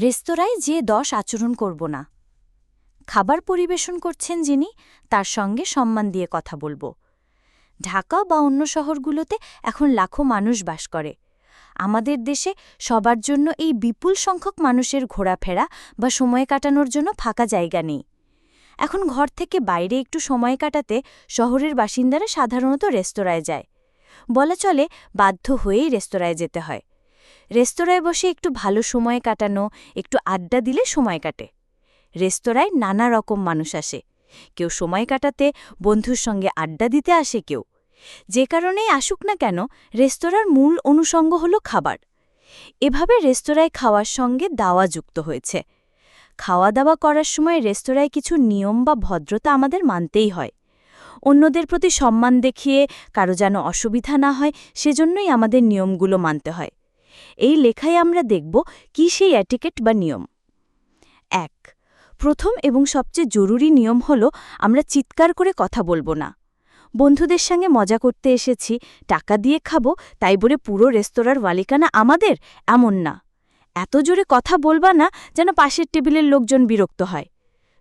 রেস্তোরাঁয় যে দশ আচরণ করব না। খাবার পরিবেশন করছেন যিনি, তার সঙ্গে সম্মান দিয়ে কথা বলব। ঢাকা বা অন্য শহরগুলোতে এখন লাখো মানুষ বাস করে। আমাদের দেশে সবার জন্য এই বিপুল সংখ্যক মানুষের ঘোরাফেরা বা সময় কাটানোর জন্য ফাঁকা জায়গা নেই। এখন ঘর থেকে বাইরে একটু সময় কাটাতে শহরের বাসিন্দারা সাধারণত রেস্তোরাঁয় যায়। বলা চলে বাধ্য হয়েই রেস্তোরাঁয় যেতে হয়। রেস্তোরাঁয় বসে একটু ভালো সময় কাটানো, একটু আড্ডা দিলে সময় কাটে। রেস্তোরাঁয় নানা রকম মানুষ আসে। কেউ সময় কাটাতে, বন্ধুর সঙ্গে আড্ডা দিতে আসে কেউ। যে কারণেই আসুক না কেন, রেস্তোরাঁর মূল অনুষঙ্গ হল খাবার। এভাবে রেস্তোরাঁয় খাওয়ার সঙ্গে দাওয়া যুক্ত হয়েছে। খাওয়া দাওয়া করার সময় রেস্তোরাঁয় কিছু নিয়ম বা ভদ্রতা আমাদের মানতেই হয়। অন্যদের প্রতি সম্মান দেখিয়ে, কারও যেন অসুবিধা না হয়, সেজন্যই আমাদের নিয়মগুলো মানতে হয়। এই লেখায় আমরা দেখব কি সেই অ্যাটিকেট বা নিয়ম। এক, প্রথম এবং সবচেয়ে জরুরি নিয়ম হল আমরা চিৎকার করে কথা বলব না। বন্ধুদের সঙ্গে মজা করতে এসেছি, টাকা দিয়ে খাব, তাই বলে পুরো রেস্তোরাঁর মালিকানা আমাদের? এমন না। এত জোরে কথা বলবা না যেন পাশের টেবিলের লোকজন বিরক্ত হয়।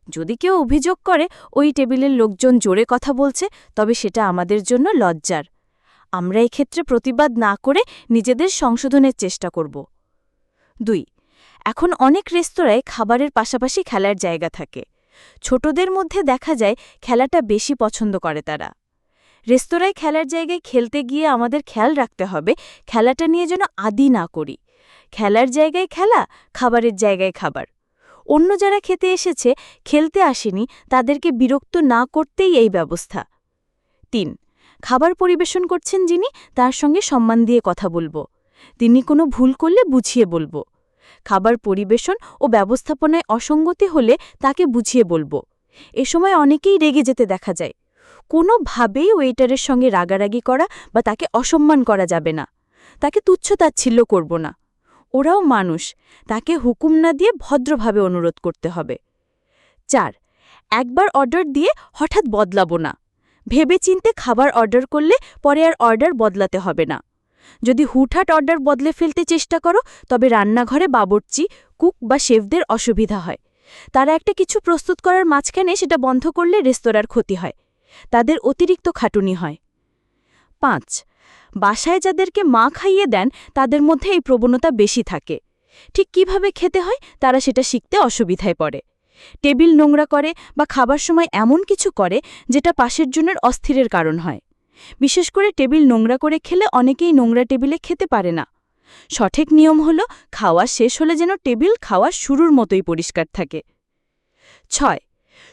যদি কেউ অভিযোগ করে, ওই টেবিলের লোকজন জোরে কথা বলছে, তবে সেটা আমাদের জন্য লজ্জার। আমরা এক্ষেত্রে প্রতিবাদ না করে নিজেদের সংশোধনের চেষ্টা করব। দুই, এখন অনেক রেস্তোরাঁয় খাবারের পাশাপাশি খেলার জায়গা থাকে। ছোটদের মধ্যে দেখা যায় খেলাটা বেশি পছন্দ করে তারা। রেস্তোরাঁয় খেলার জায়গায় খেলতে গিয়ে আমাদের খেয়াল রাখতে হবে, খেলাটা নিয়ে যেন আদি না করি। খেলার জায়গায় খেলা, খাবারের জায়গায় খাবার। অন্য যারা খেতে এসেছে, খেলতে আসেনি, তাদেরকে বিরক্ত না করতেই এই ব্যবস্থা। তিন খাবার পরিবেশন করছেন যিনি, তার সঙ্গে সম্মান দিয়ে কথা বলব। তিনি কোনো ভুল করলে বুঝিয়ে বলব। খাবার পরিবেশন ও ব্যবস্থাপনায় অসঙ্গতি হলে তাকে বুঝিয়ে বলব। এ সময় অনেকেই রেগে যেতে দেখা যায়। কোনোভাবেই ওয়েটারের সঙ্গে রাগারাগি করা বা তাকে অসম্মান করা যাবে না। তাকে তুচ্ছতাচ্ছিল্য করব না। ওরাও মানুষ, তাকে হুকুম না দিয়ে ভদ্রভাবে অনুরোধ করতে হবে। চার, একবার অর্ডার দিয়ে হঠাৎ বদলাবো না। ভেবে চিনতে খাবার অর্ডার করলে পরে আর অর্ডার বদলাতে হবে না। যদি হুটহাট অর্ডার বদলে ফেলতে চেষ্টা করো, তবে রান্নাঘরে বাবরচি, কুক বা শেফদের অসুবিধা হয়। তারা একটা কিছু প্রস্তুত করার মাঝখানে সেটা বন্ধ করলে রেস্তোরাঁর ক্ষতি হয়। তাদের অতিরিক্ত খাটুনি হয়। পাঁচ, বাসায় যাদেরকে মা খাইয়ে দেন, তাদের মধ্যে এই প্রবণতা বেশি থাকে। ঠিক কীভাবে খেতে হয়, তারা সেটা শিখতে অসুবিধায় পড়ে। টেবিল নোংরা করে বা খাবার সময় এমন কিছু করে যেটা পাশের জনের অস্থিরের কারণ হয়। বিশেষ করে টেবিল নোংরা করে খেলে অনেকেই নোংরা টেবিলে খেতে পারে না। সঠিক নিয়ম হল খাওয়া শেষ হলে যেন টেবিল খাওয়া শুরুর মতোই পরিষ্কার থাকে। ছয়,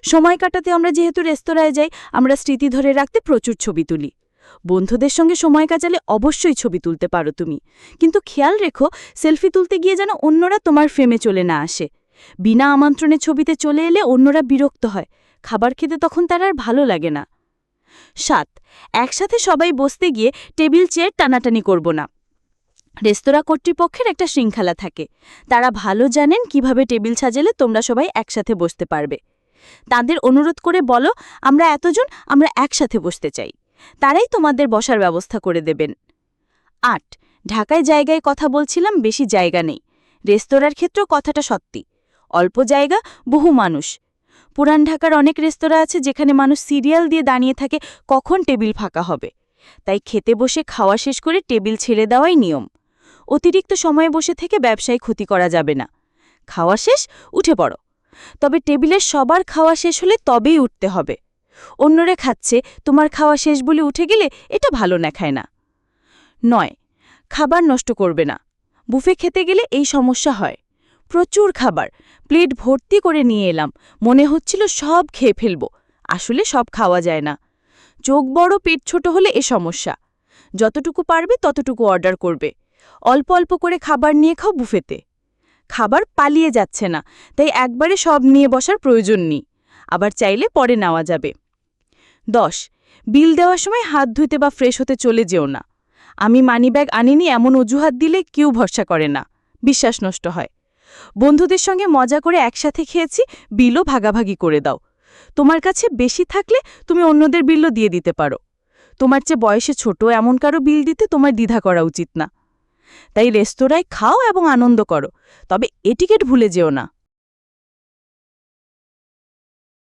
সময় কাটাতে আমরা যেহেতু রেস্তোরাঁয় যাই, আমরা স্মৃতি ধরে রাখতে প্রচুর ছবি তুলি। বন্ধুদের সঙ্গে সময় কাটালে অবশ্যই ছবি তুলতে পারো তুমি। কিন্তু খেয়াল রেখো, সেলফি তুলতে গিয়ে যেন অন্যরা তোমার ফ্রেমে চলে না আসে। বিনা আমন্ত্রণে ছবিতে চলে এলে অন্যরা বিরক্ত হয়। খাবার খেতে তখন তার আর ভালো লাগে না। সাত, একসাথে সবাই বসতে গিয়ে টেবিল, চেয়ার টানাটানি করব না। রেস্তোরাঁ কর্তৃপক্ষের একটা শৃঙ্খলা থাকে। তারা ভালো জানেন কীভাবে টেবিল সাজালে তোমরা সবাই একসাথে বসতে পারবে। তাদের অনুরোধ করে বলো, আমরা এতজন, আমরা একসাথে বসতে চাই। তারাই তোমাদের বসার ব্যবস্থা করে দেবেন। আট, ঢাকায় জায়গায় কথা বলছিলাম, বেশি জায়গা নেই। রেস্তোরাঁর ক্ষেত্রেও কথাটা সত্যি। অল্প জায়গা, বহু মানুষ। পুরান ঢাকার অনেক রেস্তোরাঁ আছে যেখানে মানুষ সিরিয়াল দিয়ে দাঁড়িয়ে থাকে কখন টেবিল ফাঁকা হবে। তাই খেতে বসে খাওয়া শেষ করে টেবিল ছেড়ে দেওয়াই নিয়ম। অতিরিক্ত সময়ে বসে থেকে ব্যবসায় ক্ষতি করা যাবে না। খাওয়া শেষ, উঠে পড়ো। তবে টেবিলের সবার খাওয়া শেষ হলে তবেই উঠতে হবে। অন্যরা খাচ্ছে, তোমার খাওয়া শেষ বলে উঠে গেলে এটা ভালো নেখায় না। নয়, খাবার নষ্ট করবে না। বুফে খেতে গেলে এই সমস্যা হয়। প্রচুর খাবার। প্লেট ভর্তি করে নিয়ে এলাম। মনে হচ্ছিল সব খেয়ে ফেলব। আসলে সব খাওয়া যায় না। চোখ বড়, পেট ছোট হলে এ সমস্যা। যতটুকু পারবে ততটুকু অর্ডার করবে। অল্প অল্প করে খাবার নিয়ে খাও বুফেতে। খাবার পালিয়ে যাচ্ছে না, তাই একবারে সব নিয়ে বসার প্রয়োজন নেই। আবার চাইলে পরে নেওয়া যাবে। দশ। বিল দেওয়ার সময় হাত ধুইতে বা ফ্রেশ হতে চলে যেও না। আমি মানিব্যাগ আনিনি এমন অজুহাত দিলে কেউ ভরসা করে না। বিশ্বাস নষ্ট হয়। বন্ধুদের সঙ্গে মজা করে একসাথে খেয়েছি, বিলও ভাগাভাগি করে দাও। তোমার কাছে বেশি থাকলে তুমি অন্যদের বিলও দিয়ে দিতে পারো। তোমার চেয়ে বয়সে ছোট এমন কারও বিল দিতে তোমার দ্বিধা করা উচিত না। তাই রেস্তোরাঁয় খাও এবং আনন্দ করো, তবে এটিকেট ভুলে যেও না।